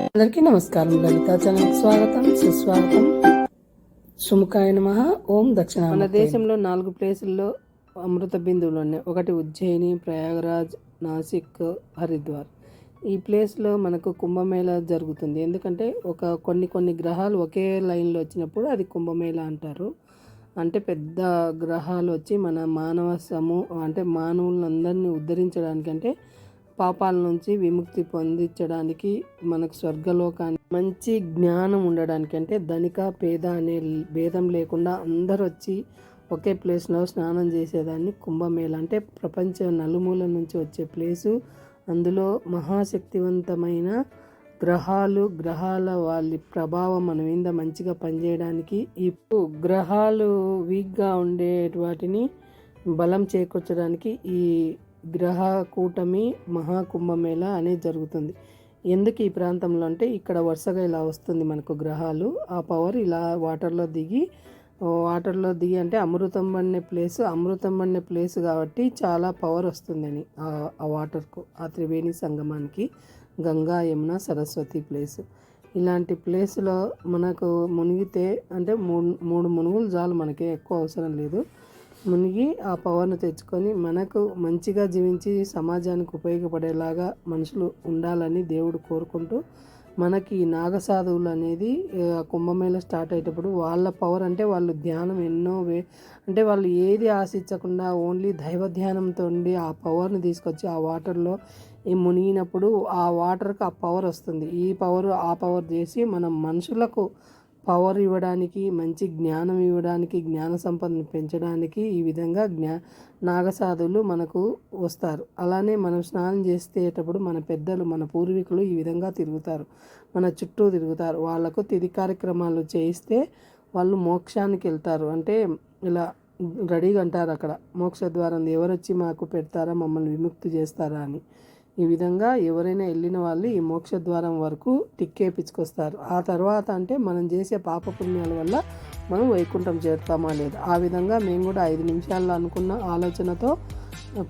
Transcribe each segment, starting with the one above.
అందరికీ నమస్కారం. లలితా ఛానల్కి స్వాగతం సుస్వాగతం. సుముఖాయ నమ. ఓం దక్షిణ మన దేశంలో నాలుగు ప్లేసుల్లో అమృత బిందువులు ఉన్నాయి ఒకటి ఉజ్జయిని ప్రయాగరాజ్ నాసిక్ హరిద్వార్. ఈ ప్లేస్లో మనకు కుంభమేళ జరుగుతుంది. ఎందుకంటే ఒక కొన్ని కొన్ని గ్రహాలు ఒకే లైన్లో వచ్చినప్పుడు అది కుంభమేళ అంటారు. అంటే పెద్ద గ్రహాలు వచ్చి మన మానవ సమూ అంటే మానవులందరినీ ఉద్ధరించడానికి అంటే పాపాల నుంచి విముక్తి పొందించడానికి మనకు స్వర్గలోకాన్ని మంచి జ్ఞానం ఉండడానికి అంటే ధనిక పేద అనే భేదం లేకుండా అందరు వచ్చి ఒకే ప్లేస్లో స్నానం చేసేదాన్ని కుంభమేళ. అంటే ప్రపంచ నలుమూల నుంచి వచ్చే ప్లేసు. అందులో మహాశక్తివంతమైన గ్రహాలు గ్రహాల వాళ్ళ ప్రభావం మన మీద మంచిగా పనిచేయడానికి ఇప్పుడు గ్రహాలు వీక్గా ఉండే వాటిని బలం చేకూర్చడానికి ఈ గ్రహ కూటమి మహాకుంభమేళ అనేది జరుగుతుంది. ఎందుకు ఈ ప్రాంతంలో అంటే ఇక్కడ వరుసగా ఇలా వస్తుంది మనకు గ్రహాలు. ఆ పవర్ ఇలా వాటర్లో దిగి వాటర్లో దిగి అంటే అమృతం పడిన ప్లేస్ అమృతం పడిన ప్లేస్ కాబట్టి చాలా పవర్ వస్తుందని ఆ వాటర్కు ఆ త్రివేణి సంగమానికి గంగా యమున సరస్వతి ప్లేస్. ఇలాంటి ప్లేస్లో మనకు మునిగితే అంటే మూడు మూడు మునుగులు చాలు మనకి ఎక్కువ అవసరం లేదు. మునిగి ఆ పవర్ను తెచ్చుకొని మనకు మంచిగా జీవించి సమాజానికి ఉపయోగపడేలాగా మనుషులు ఉండాలని దేవుడు కోరుకుంటూ మనకి నాగసాధువులు అనేది కుంభమేళ స్టార్ట్ అయ్యేటప్పుడు వాళ్ళ పవర్ అంటే వాళ్ళు ధ్యానం ఎన్నో వే అంటే వాళ్ళు ఏది ఆశించకుండా ఓన్లీ దైవ ధ్యానంతో ఉండి ఆ పవర్ని తీసుకొచ్చి ఆ వాటర్లో మునిగినప్పుడు ఆ వాటర్కి ఆ పవర్ వస్తుంది. ఈ పవర్ ఆ పవర్ చేసి మనం మనుషులకు పవర్ ఇవ్వడానికి మంచి జ్ఞానం ఇవ్వడానికి జ్ఞాన సంపదను పెంచడానికి ఈ విధంగా జ్ఞా నాగసాధువులు మనకు వస్తారు. అలానే మనం స్నానం చేసేటప్పుడు మన పెద్దలు మన పూర్వీకులు ఈ విధంగా తిరుగుతారు. మన చుట్టూ తిరుగుతారు. వాళ్ళకు తిది కార్యక్రమాలు చేయిస్తే వాళ్ళు మోక్షానికి వెళ్తారు. అంటే ఇలా రెడీగా అంటారు అక్కడ. మోక్ష ద్వారం ఎవరు వచ్చి మాకు పెడతారా మమ్మల్ని విముక్తి చేస్తారా అని. ఈ విధంగా ఎవరైనా వెళ్ళిన వాళ్ళు ఈ మోక్షద్వారం వరకు టిక్కేపించుకొస్తారు ఆ తర్వాత అంటే మనం చేసే పాపపుణ్యాల వల్ల మనం వైకుంఠం చేరుతామా లేదు. ఆ విధంగా మేము కూడా ఐదు నిమిషాల్లో అనుకున్న ఆలోచనతో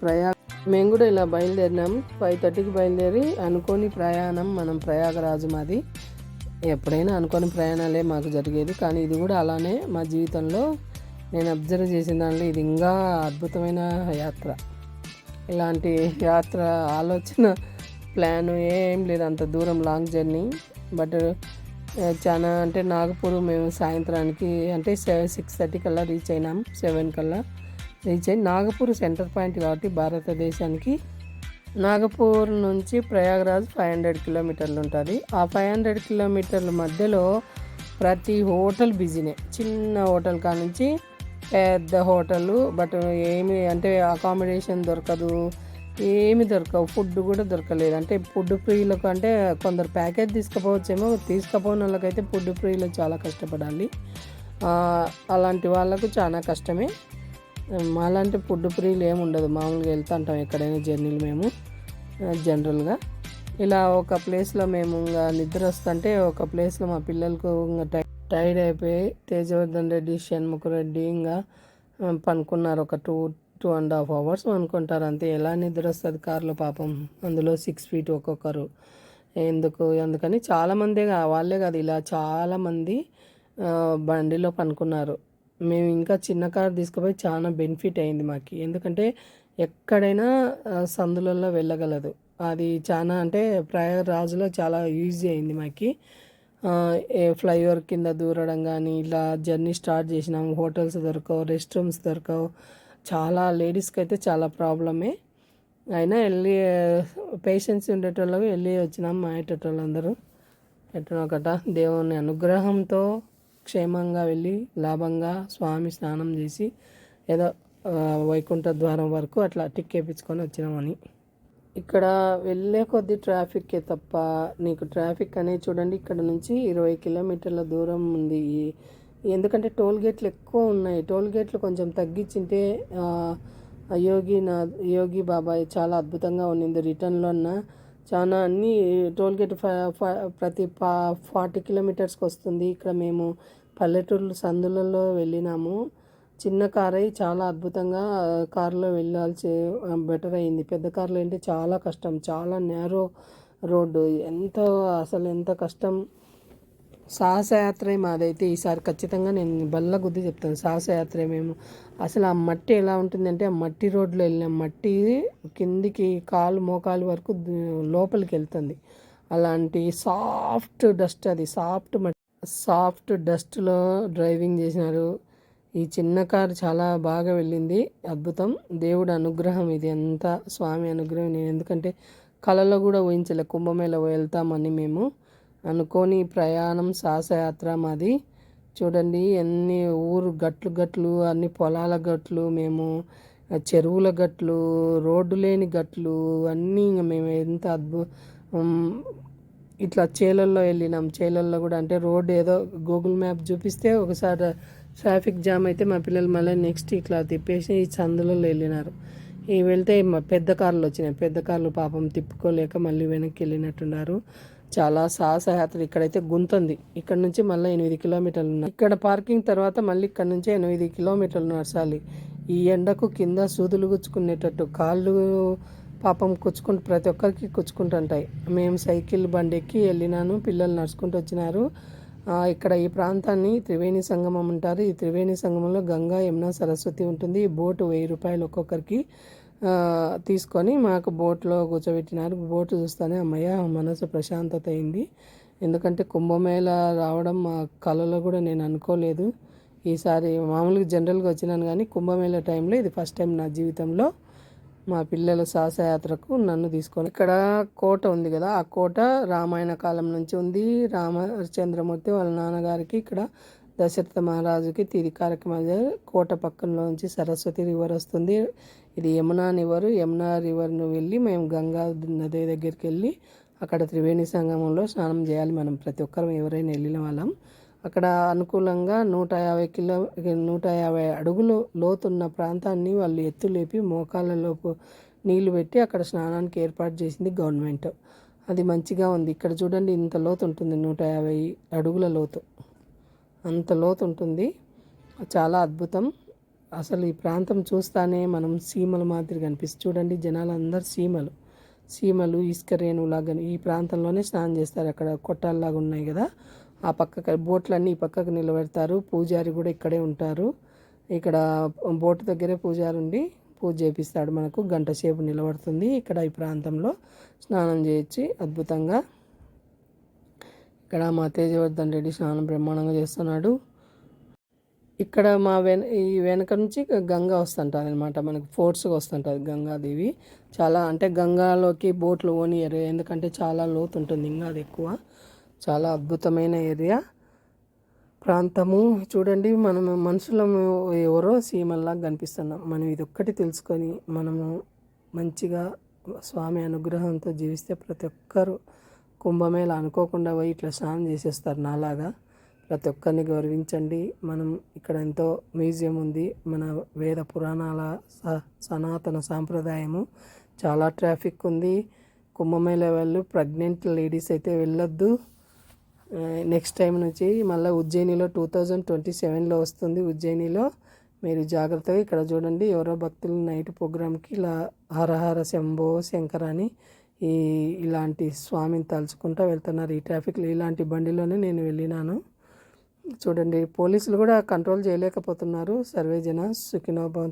ప్రయాగ మేము కూడా ఇలా బయలుదేరినాము ఫైవ్ థర్టీకి బయలుదేరి అనుకోని ప్రయాణం మనం ప్రయాగరాజు మాది. ఎప్పుడైనా అనుకోని ప్రయాణాలే మాకు జరిగేది. కానీ ఇది కూడా అలానే మా జీవితంలో నేను అబ్జర్వ్ చేసిన దాంట్లో ఇది ఇంకా అద్భుతమైన యాత్ర. ఇలాంటి యాత్ర ఆలోచన ప్లాన్ ఏం లేదు. అంత దూరం లాంగ్ జర్నీ బట్ చాలా అంటే నాగపూర్ మేము సాయంత్రానికి అంటే సెవెన్ సిక్స్ థర్టీ కల్లా రీచ్ అయినాం. సెవెన్ కల్లా రీచ్ అయ్యి నాగపూర్ సెంటర్ పాయింట్ కాబట్టి భారతదేశానికి నాగపూర్ నుంచి ప్రయాగరాజ్ ఫైవ్ హండ్రెడ్ కిలోమీటర్లు ఉంటుంది. ఆ ఫైవ్ హండ్రెడ్ కిలోమీటర్ల మధ్యలో ప్రతి హోటల్ బిజీనే చిన్న హోటల్ కానుంచి పెద్ద హోటల్ బట్ ఏమి అంటే అకామిడేషన్ దొరకదు ఏమి దొరకవు ఫుడ్ కూడా దొరకలేదు. అంటే ఫుడ్ ఫ్రీలకు అంటే కొందరు ప్యాకేజ్ తీసుకుపోవచ్చేమో తీసుకుపోయిన వాళ్ళకైతే ఫుడ్ ఫ్రీలో చాలా కష్టపడాలి. అలాంటి వాళ్ళకు చాలా కష్టమే. మాలాంటి ఫుడ్ ఫ్రీలు ఏమి ఉండదు. మామూలుగా వెళ్తుంటాం ఎక్కడైనా జర్నీలు మేము జనరల్గా ఇలా ఒక ప్లేస్లో మేము ఇంకా నిద్ర వస్తుంటే ఒక ప్లేస్లో మా పిల్లలకు ఇంకా టైర్డ్ అయిపోయి తేజవర్ధన్ రెడ్డి షణ్ముఖరెడ్డి ఇంకా పనుకున్నారు. ఒక two two and half hours అనుకుంటారు అంతే. ఎలా నిద్ర వస్తుంది కార్లో పాపం? అందులో సిక్స్ ఫీట్ ఒక్కొక్కరు. ఎందుకు? అందుకని చాలామందే వాళ్ళే కాదు ఇలా చాలామంది బండిలో పనుకున్నారు. మేము ఇంకా చిన్న కార్ తీసుకుపోయి చాలా బెనిఫిట్ అయింది మాకు. ఎందుకంటే ఎక్కడైనా సందులలో వెళ్ళగలదు. అది చాలా అంటే ప్రయాగరాజులో చాలా యూజీ అయింది మాకు. ఫ్లైఓవర్ కింద దూరడం కానీ ఇలా జర్నీ స్టార్ట్ చేసినాం హోటల్స్ దొరకవు రెస్ట్ రూమ్స్ దొరకవు. చాలా లేడీస్కి అయితే చాలా ప్రాబ్లమే. అయినా వెళ్ళి పేషెన్స్ ఉండేటోళ్ళకి వెళ్ళి వచ్చినాం మా అందరూ ఎట్టనో ఒకట దేవుని అనుగ్రహంతో క్షేమంగా వెళ్ళి లాభంగా స్వామి స్నానం చేసి ఏదో వైకుంఠ ద్వారం వరకు అట్లా టిక్కేపించుకొని వచ్చినామని. ఇక్కడ వెళ్ళే కొద్ది ట్రాఫిక్కే తప్ప నీకు ట్రాఫిక్ అనేది చూడండి ఇక్కడ నుంచి ఇరవై కిలోమీటర్ల దూరం ఉంది. ఎందుకంటే టోల్ గేట్లు ఎక్కువ ఉన్నాయి. టోల్ గేట్లు కొంచెం తగ్గించింటే యోగి నా యోగి బాబాయ్ చాలా అద్భుతంగా ఉన్నింది. రిటర్న్లో అన్న చాలా అన్నీ టోల్ గేట్ ప్రతి ఫార్టీ కిలోమీటర్స్కి వస్తుంది. ఇక్కడ మేము పల్లెటూరు సందులలో వెళ్ళినాము. చిన్న కార్ చాలా అద్భుతంగా కారులో వెళ్ళాల్సి బెటర్ అయింది. పెద్ద కార్లో అంటే చాలా కష్టం. చాలా నేరో రోడ్డు ఎంతో అసలు ఎంత కష్టం. సాహసయాత్రే మాదైతే ఈసారి ఖచ్చితంగా నేను బల్ల గుద్ది చెప్తాను. సాహసయాత్రే మేము. అసలు ఆ మట్టి ఎలా ఉంటుందంటే ఆ మట్టి రోడ్లో వెళ్ళిన మట్టి కిందికి కాలు మోకాలు వరకు లోపలికి వెళ్తుంది. అలాంటి సాఫ్ట్ డస్ట్ అది. సాఫ్ట్ మట్టి సాఫ్ట్ డస్ట్లో డ్రైవింగ్ చేసినారు. ఈ చిన్న కారు చాలా బాగా వెళ్ళింది. అద్భుతం. దేవుడు అనుగ్రహం ఇది. ఎంత స్వామి అనుగ్రహం. నేను ఎందుకంటే కళలో కూడా ఊహించలే. కుంభమేళ వెళ్తామని మేము అనుకోని ప్రయాణం సాహసయాత్ర మాది. చూడండి ఎన్ని ఊరు గట్లు గట్లు అన్ని పొలాల గట్లు మేము చెరువుల గట్లు రోడ్డు లేని గట్లు అన్నీ ఇంకా మేము ఎంత అద్భుత ఇట్లా చేలల్లో వెళ్ళినాం. చేలల్లో కూడా అంటే రోడ్డు ఏదో గూగుల్ మ్యాప్ చూపిస్తే ఒకసారి ట్రాఫిక్ జామ్ అయితే మా పిల్లలు మళ్ళీ నెక్స్ట్ ఇట్లా తిప్పేసి ఈ చందులలో వెళ్ళినారు. ఈ వెళ్తే మా పెద్ద కార్లు వచ్చినాయి. పెద్ద కార్లు పాపం తిప్పుకోలేక మళ్ళీ వెనక్కి వెళ్ళినట్టున్నారు. చాలా సాహసయాత్ర. ఇక్కడైతే గుంతుంది. ఇక్కడ నుంచి మళ్ళీ ఎనిమిది కిలోమీటర్లు ఉన్నాయి ఇక్కడ పార్కింగ్ తర్వాత మళ్ళీ ఇక్కడ నుంచి ఎనిమిది కిలోమీటర్లు నడచాలి. ఈ ఎండకు కింద సూదులు గుచ్చుకునేటట్టు కాళ్ళు పాపం కుచ్చుకుంటూ ప్రతి ఒక్కరికి కుచ్చుకుంటుంటాయి. మేము సైకిల్ బండి ఎక్కి వెళ్ళినాను. పిల్లలు నడుచుకుంటూ వచ్చినారు. ఇక్కడ ఈ ప్రాంతాన్ని త్రివేణి సంగమం అంటారు. ఈ త్రివేణి సంగమంలో గంగా యమున సరస్వతి ఉంటుంది. ఈ బోటు వెయ్యి రూపాయలు ఒక్కొక్కరికి తీసుకొని మాకు బోట్లో కూర్చోబెట్టినారు. బోటు చూస్తానే అమ్మయ్య మనసు ప్రశాంతత అయింది. ఎందుకంటే కుంభమేళ రావడం మా కళలో కూడా నేను అనుకోలేదు. ఈసారి మామూలుగా జనరల్గా వచ్చినాను కానీ కుంభమేళ టైంలో ఇది ఫస్ట్ టైం నా జీవితంలో మా పిల్లల సాహసయాత్రకు నన్ను తీసుకొని ఇక్కడ కోట ఉంది కదా ఆ కోట రామాయణ కాలం నుంచి ఉంది. రామచంద్రమూర్తి వాళ్ళ నాన్నగారికి ఇక్కడ దశరథ మహారాజుకి తిరిగి కార్యక్రమాలు కోట పక్కనలో నుంచి సరస్వతి రివర్ వస్తుంది. ఇది యమునా రివర్ యమునా రివర్ను వెళ్ళి మేము గంగా నది దగ్గరికి వెళ్ళి అక్కడ త్రివేణి సంగమంలో స్నానం చేయాలి. మనం ప్రతి ఒక్కరం ఎవరైనా వెళ్ళిన వాళ్ళం. అక్కడ అనుకూలంగా నూట యాభై కిలో నూట యాభై అడుగులు లోతున్న ప్రాంతాన్ని వాళ్ళు ఎత్తులేపి మోకాళ్ళలోపు నీళ్ళు పెట్టి అక్కడ స్నానానికి ఏర్పాటు చేసింది గవర్నమెంట్. అది మంచిగా ఉంది. ఇక్కడ చూడండి ఇంత లోతు ఉంటుంది నూట యాభై అడుగుల లోతు. అంత లోతు ఉంటుంది. చాలా అద్భుతం. అసలు ఈ ప్రాంతం చూస్తానే మనం సీమల మాదిరి కనిపిస్తుంది చూడండి జనాలు అందరు సీమలు. సీమలు ఇసుక రేణులాగా ఈ ప్రాంతంలోనే స్నానం చేస్తారు. అక్కడ కొట్టాల్లాగా ఉన్నాయి కదా. ఆ పక్క బోట్లన్నీ ఈ పక్కకు నిలబెడతారు. పూజారి కూడా ఇక్కడే ఉంటారు. ఇక్కడ బోట్ దగ్గరే పూజారి ఉండి పూజ చేపిస్తాడు మనకు. గంట సేపు నిలబడుతుంది ఇక్కడ ఈ ప్రాంతంలో. స్నానం చేయించి అద్భుతంగా ఇక్కడ మా తేజవర్ధన్ రెడ్డి స్నానం బ్రహ్మాండంగా చేస్తున్నాడు. ఇక్కడ మా వెన ఈ వెనక నుంచి గంగా వస్తుంటుంది అనమాట మనకు ఫోర్స్గా వస్తుంటుంది గంగాదేవి. చాలా అంటే గంగాలోకి బోట్లు ఓనియరు. ఎందుకంటే చాలా లోతు ఉంటుంది ఇంకా అది ఎక్కువ. చాలా అద్భుతమైన ఏరియా. ప్రాంతము. చూడండి మనం మనుషులము ఎవరో సీమల్లా కనిపిస్తున్నాం. మనం ఇది ఒక్కటి తెలుసుకొని మనము మంచిగా స్వామి అనుగ్రహంతో జీవిస్తే ప్రతి ఒక్కరు కుంభమేళ అనుకోకుండా పోయి ఇట్లా స్నానం చేసేస్తారు నాలాగా. ప్రతి ఒక్కరిని గౌరవించండి. మనం ఇక్కడ ఎంతో మ్యూజియం ఉంది. మన వేద పురాణాల సనాతన సాంప్రదాయము. చాలా ట్రాఫిక్ ఉంది. కుంభమేళ వాళ్ళు ప్రెగ్నెంట్ లేడీస్ అయితే వెళ్ళొద్దు. నెక్స్ట్ టైం నుంచి మళ్ళీ ఉజ్జయినిలో టూ థౌజండ్ ట్వంటీ సెవెన్లో వస్తుంది ఉజ్జయినిలో. మీరు జాగ్రత్తగా ఇక్కడ చూడండి ఎవరో భక్తులు నైట్ ప్రోగ్రామ్కి ఇలా హరహర శంభో శంకర అని ఈ ఇలాంటి స్వామిని తలుచుకుంటూ వెళ్తున్నారు. ఈ ట్రాఫిక్లో ఇలాంటి బండిలోనే నేను వెళ్ళినాను. చూడండి పోలీసులు కూడా కంట్రోల్ చేయలేకపోతున్నారు. సర్వేజన సుఖినోభవంతు